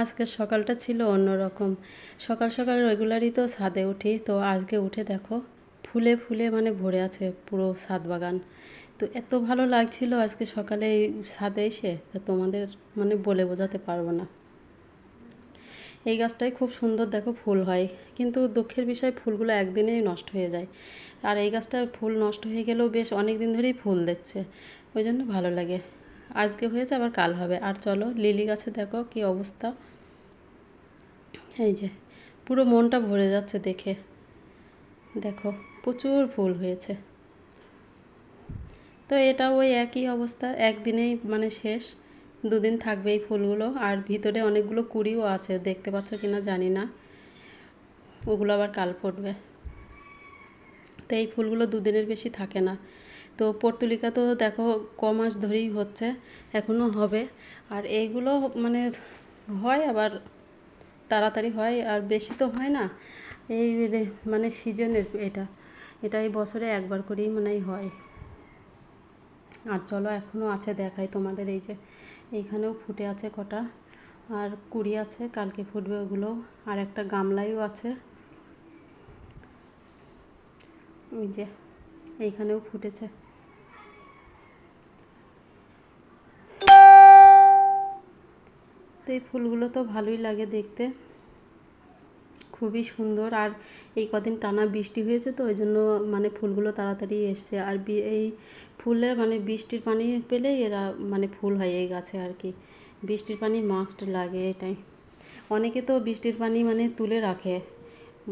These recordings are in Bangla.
আজকের সকালটা ছিল অন্যরকম। সকাল সকাল রেগুলারই তো ছাদে উঠি। তো আজকে উঠে দেখো, ফুলে ফুলে মানে ভরে আছে পুরো ছাদ বাগান। তো এত ভালো লাগছিল আজকে সকালে ছাদে এসে তোমাদের মানে বলে বোঝাতে পারব না। এই গাছটায় খুব সুন্দর দেখো ফুল হয়, কিন্তু দুঃখের বিষয় ফুলগুলো একদিনেই নষ্ট হয়ে যায়। আর এই গাছটার ফুল নষ্ট হয়ে গেলেও বেশ অনেক দিন ধরেই ফুল দিচ্ছে, ওই জন্য ভালো লাগে। আজকে হয়েছে, আবার কাল হবে। আর চলো, লিলি গাছে দেখো কি অবস্থা। এই যে, পুরো মনটা ভরে যাচ্ছে দেখে। দেখো, প্রচুর ফুল হয়েছে। তো এটা ওই একই অবস্থা, একদিনেই মানে শেষ। দুদিন থাকবে এই ফুলগুলো, আর ভিতরে অনেকগুলো কুড়িও আছে, দেখতে পাচ্ছ কি না জানি না। ওগুলো আবার কাল ফুটবে। তো এই ফুলগুলো দুদিনের বেশি থাকে না। তো পর্তুলিকা তো দেখো ক মাস ধরেই হচ্ছে এখনও হবে। আর এইগুলো মানে হয় আবার তাড়াতাড়ি হয়, আর বেশি তো হয় না। এই মানে সিজনের এটা এটা এই বছরে একবার করেই মানে হয়। আর চলো এখনও আছে দেখাই তোমাদের, এই যে এইখানেও ফুটে আছে কটা, আর কুড়ি আছে, কালকে ফুটবে ওগুলো। আর একটা গামলাইও আছে। ওই যে, এইখানেও ফুটেছে। এই ফুলগুলো তো ভালোই লাগে দেখতে। খুবই সুন্দর। আর এই কদিন টানা বৃষ্টি হয়েছে তো, ওই জন্য মানে ফুলগুলো তাড়াতাড়ি এসছে। আর এই ফুলে মানে বৃষ্টির পানি পেলেই এরা মানে ফুল হয় এই গাছে আর কি। বৃষ্টির পানি মাস্ট লাগে এটাই। অনেকে তো বৃষ্টির পানি মানে তুলে রাখে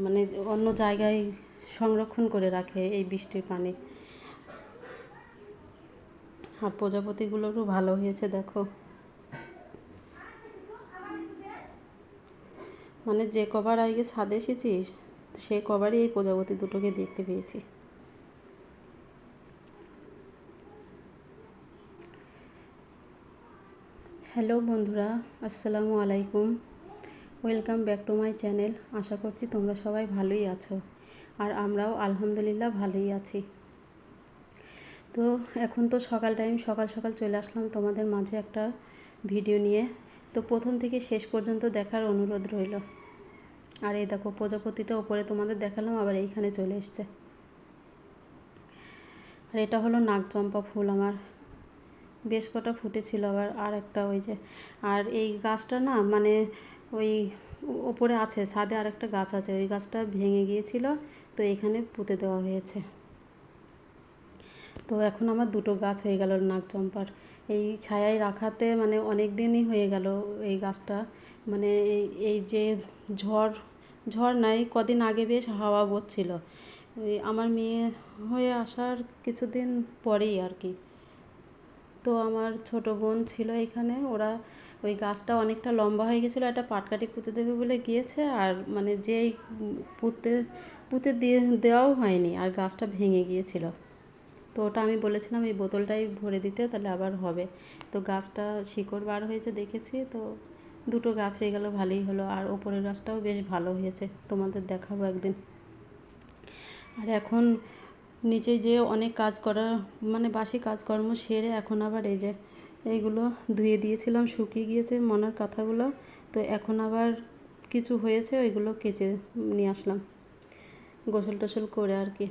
মানে অন্য জায়গায় সংরক্ষণ করে রাখে এই বৃষ্টির পানি। আর প্রজাপতিগুলোরও ভালো হয়েছে, দেখো। মানে যে কবার আগে ছাদে এসেছিস, সে কবারই এই প্রজাপতি দুটোকে দেখতে পেয়েছি। হ্যালো বন্ধুরা, আসসালামু আলাইকুম। Welcome back to my channel. আশা করছি তোমরা সবাই ভালোই আছো আর আমরাও আলহামদুলিল্লাহ ভালোই আছি। তো এখন তো সকাল টাইম সকাল সকাল চলে আসলাম তোমাদের মাঝে একটা ভিডিও নিয়ে। তো প্রথম থেকে শেষ পর্যন্ত দেখার অনুরোধ রইল। আর এই দেখো, প্রজাপতিটা ওপরে তোমাদের দেখালাম, আবার এইখানে চলে এসছে। আর এটা হলো নাগচম্পা ফুল আমার। বেশ কটা ফুটেছিল আবার, আর একটা ওই যে, আর এই গাছটা না মানে ওই ওপরে আছে, ছাদে আর একটা গাছ আছে, ওই গাছটা ভেঙে গিয়েছিল, তো এখানে পুঁতে দেওয়া হয়েছে। তো এখন আমার দুটো গাছ হয়ে গেল নাগচম্পার। এই ছায়ায় রাখাতে মানে অনেক দিনই হয়ে গেল এই গাছটা। মানে এই যে ঝড় ঝড় নাই, কদিন আগে বেশ হাওয়া বচ্ছিল। আমার মেয়ে হয়ে আসার কিছুদিন পরেই আর কি। তো আমার ছোট বোন ছিল এখানে, ওরা ওই গাছটা অনেকটা লম্বা হয়ে গেছিল, একটা পাটকাটি পুঁতে দেবে বলে গিয়েছে, আর মানে যেই পুঁতে পুঁতে দিয়ে, দেওয়াও হয়নি, আর গাছটা ভেঙে গিয়েছিল। তো ওটা আমি বলেছিলাম, এই বোতলটাই ভরে দিতে, তাহলে আবার হবে। তো গাছটা শিকড় বার হয়েছে দেখেছি, তো দুটো গাছ হয়ে গেল, ভালোই হলো। আর ওপরের গাছটাও বেশ ভালো হয়েছে, তোমাদের দেখাবো একদিন। আর এখন নিচে যে অনেক কাজ করা মানে বাসি কাজকর্ম সেরে এখন আবার এই যে এইগুলো ধুয়ে দিয়েছিলাম, শুকিয়ে গিয়েছে মনার কথাগুলো, তো এখন আবার কিছু হয়েছে, ওইগুলো কেচে নিয়ে আসলাম। গোসল টোসল করে আর কি।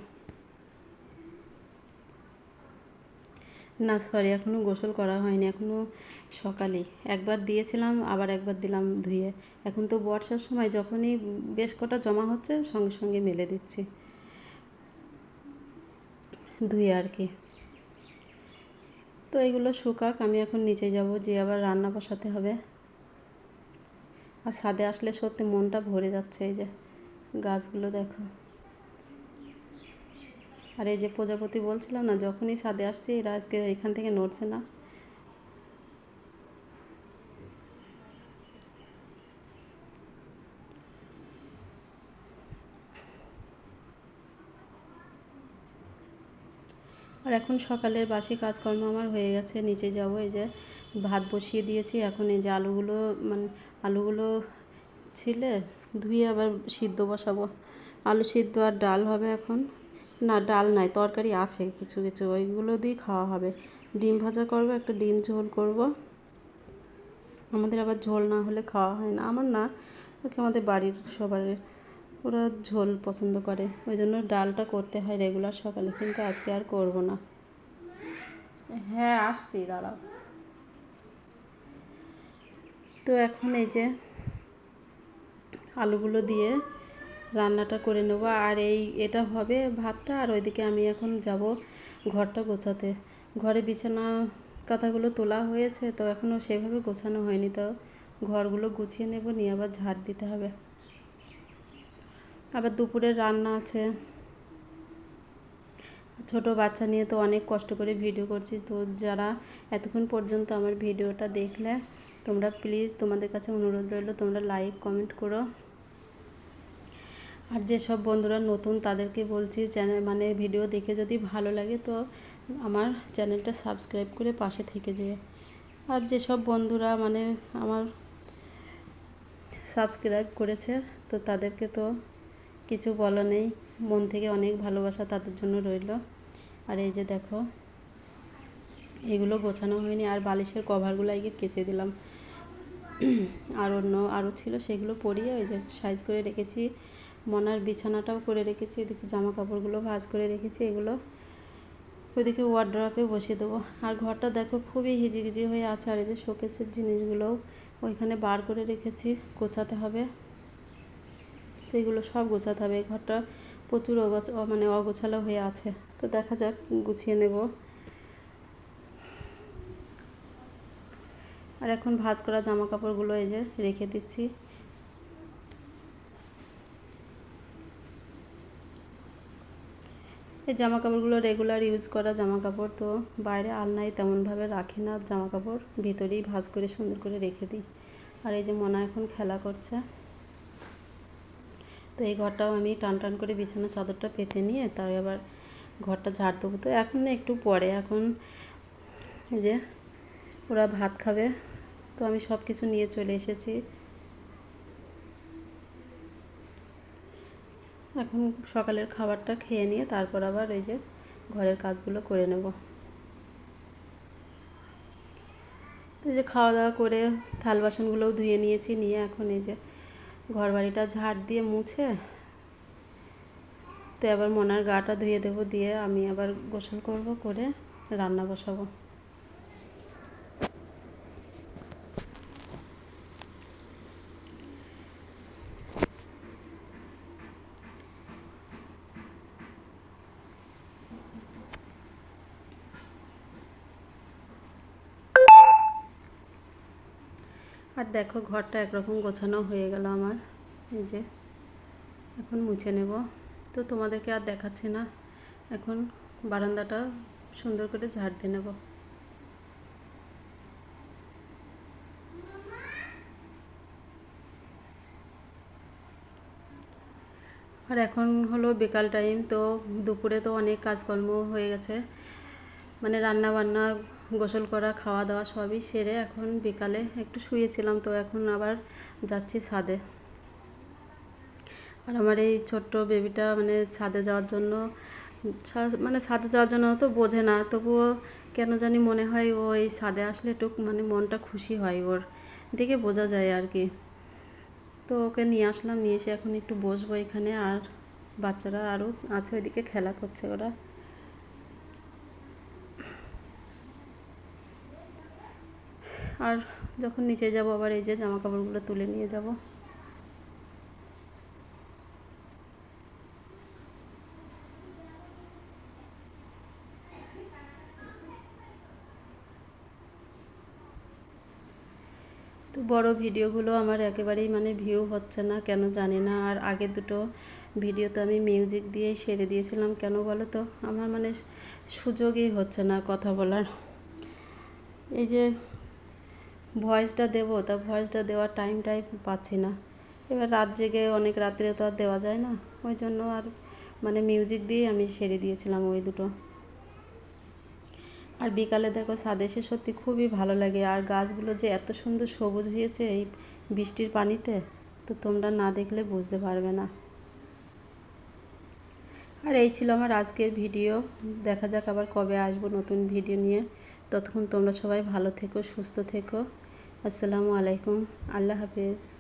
না সরি এখনও গোসল করা হয়নি এখনও সকালেই। একবার দিয়েছিলাম, আবার একবার দিলাম ধুয়ে। এখন তো বর্ষার সময় যখনই বেশ কটা জমা হচ্ছে, সঙ্গে সঙ্গে মেলে দিচ্ছি। ধুয়ে আর কি। তো এগুলো শুকাক, আমি এখন নিচে যাব, যে আবার রান্না বসাতে হবে। আর ছাদে আসলে সত্যি মনটা ভরে যাচ্ছে, এই যে গাছগুলো দেখো। আর এই যে প্রজাপতি বলছিলাম না, যখনই ছাদে আসছি, এরা আজকে এখান থেকে নড়ছে না। আর এখন সকালের বাসি কাজকর্ম আমার হয়ে গেছে, নিচে যাব, এই যে ভাত বসিয়ে দিয়েছি, এখন এই যে আলুগুলো মানে আলুগুলো ছিলে, ধুয়ে আবার সিদ্ধ বসাবো। আলু সিদ্ধ আর ডাল হবে এখন। না ডাল নাই তরকারি আছে কিছু কিছু ওইগুলো দিয়ে খাওয়া হবে। ডিম ভাজা করব একটা ডিম ঝোল করব। আমাদের আবার ঝোল না হলে খাওয়া হয় না। আমার না ওকে আমাদের বাড়ির সবার ওরা ঝোল পছন্দ করে। ওই জন্য ডালটা করতে হয় রেগুলার সকালে কিন্তু আজকে আর করব না। হ্যাঁ আসছি দাঁড়াও। তো এখন এই যে আলুগুলো দিয়ে রান্নাটা করে নেব। আর এই এটা হবে ভাতটা, আর ওইদিকে আমি এখন যাব ঘরটা গোছাতে। ঘরে বিছানা কাঁথাগুলো তোলা হয়েছে, তো এখনও সেভাবে গোছানো হয়নি, তো ঘরগুলো গুছিয়ে নেব, নিয়ে আবার ঝাড় দিতে হবে। আবার দুপুরের রান্না আছে। ছোট বাচ্চা নিয়ে তো অনেক কষ্ট করে ভিডিও করছি, তো যারা এতক্ষণ পর্যন্ত আমার ভিডিওটা দেখলে তোমরা প্লিজ তোমাদের কাছে অনুরোধ রইল, তোমরা লাইক, কমেন্ট করো। আর যেসব বন্ধুরা নতুন তাদেরকে বলছি, চ্যানেল মানে ভিডিও দেখে যদি ভালো লাগে, তো আমার চ্যানেলটা সাবস্ক্রাইব করে পাশে থেকে যেয়ে আর যেসব বন্ধুরা মানে আমার সাবস্ক্রাইব করেছে, তো তাদেরকে তো কিছু বলা নেই। মন থেকে অনেক ভালোবাসা তাদের জন্য রইল। আর এই যে দেখো, এগুলো গোছানো হয়নি, আর বালিশের কভারগুলো আগে কেচে দিলাম। আর অন্য আরও ছিল সেগুলো পরিয়ে ওই যে সাইজ করে রেখেছি। মনার বিছানাটাও করে রেখেছি, এদিকে জামা কাপড়গুলো ভাজ করে রেখেছি, এগুলো ওইদিকে ওয়ার্ড্রপে বসিয়ে দেবো। আর ঘরটা দেখো খুবই হিজিগিজি হয়ে আছে, আর এই যে শোকেসের জিনিসগুলোও ওইখানে বার করে রেখেছি, গোছাতে হবে। তো এগুলো সব গোছাতে হবে ঘরটা প্রচুর অগোছ মানে অগোছালো হয়ে আছে। তো দেখা যাক, গুছিয়ে নেব। আর এখন ভাজ করা জামা কাপড়গুলো এই যে রেখে দিচ্ছি। এই জামা কাপড়গুলো রেগুলার ইউজ করা জামা কাপড় তো বাইরে আলনায় তেমনভাবে রাখি না জামা কাপড় ভিতরেই ভাজ করে সুন্দর করে রেখে দিই। আর এই যে মনা এখন খেলা করছে। তো এই ঘরটাও আমি টান টান করে বিছানা চাদরটা পেতে নিয়ে তাই আবার ঘরটা ঝাড় দেবো। তো এখন একটু পরে এখন এই যে ওরা ভাত খাবে। তো আমি সব কিছু নিয়ে চলে এসেছি। এখন সকালের খাবারটা খেয়ে নিয়ে তারপর আবার এই যে ঘরের কাজগুলো করে নেব। এই যে খাওয়া দাওয়া করে থাল বাসনগুলোও ধুয়ে নিয়েছি, নিয়ে এখন এই যে ঘর বাড়িটা ঝাড় দিয়ে মুছে তো আবার মনার গাটা ধুয়ে দেবো, দিয়ে আমি আবার গোসল করব, করে রান্না বসাবো। আর দেখো ঘরটা একরকম গোছানো হয়ে গেল আমার। এই যে, এখন মুছে নেব। তো তোমাদেরকে আর দেখাচ্ছি না। এখন বারান্দাটা সুন্দর করে ঝাড় দিয়ে নেব। আর এখন হলো বিকাল টাইম, তো দুপুরে তো অনেক কাজকর্ম হয়ে গেছে। মানে রান্না বান্না গোসল করা, খাওয়া দাওয়া সবই সেরে এখন বিকালে একটু শুয়েছিলাম তো এখন আবার যাচ্ছি ছাদে। আর আমার এই ছোট্ট বেবিটা মানে ছাদে যাওয়ার জন্য মানে ছাদে যাওয়ার জন্য তো বোঝে না, তবুও কেন জানি মনে হয় ও এই ছাদে আসলে একটু মানে মনটা খুশি হয় ওর। দেখে বোঝা যায় আর কি। তো ওকে নিয়ে আসলাম, নিয়ে এসে এখন একটু বসবো এখানে, আর বাচ্চারা আরও আছে ওইদিকে, খেলা করছে ওরা। আর যখন নিচে যাব আবার এই যে জামা কাপড়গুলো তুলে নিয়ে যাব। তো বড় ভিডিওগুলো আমার একেবারেই মানে ভিউ হচ্ছে না, কেন জানি না। আর আগে দুটো ভিডিও তো আমি মিউজিক দিয়েই সেরে দিয়েছিলাম, কেন বলো তো? আমার মানে সুযোগই হচ্ছে না কথা বলার। এই যে ভয়েসটা দেবো, তা ভয়েসটা দেওয়ার টাইমটাই পাচ্ছি না। এবার রাত জেগে অনেক রাত্রে তো আর দেওয়া যায় না, ওই জন্য আর মানে মিউজিক দিয়ে আমি সেরে দিয়েছিলাম ওই দুটো। আর বিকালে দেখো ছাদে সত্যি খুবই ভালো লাগে, আর গাছগুলো যে এত সুন্দর সবুজ হয়েছে এই বৃষ্টির পানিতে, তো তোমরা না দেখলে বুঝতে পারবে না। আর এই ছিল আমার আজকের ভিডিও দেখা যাক আবার কবে আসব নতুন ভিডিও নিয়ে। ততক্ষণ তোমরা সবাই ভালো থেকো সুস্থ থেকো। আসসালামু আলাইকুম। আল্লাহ হাফেজ।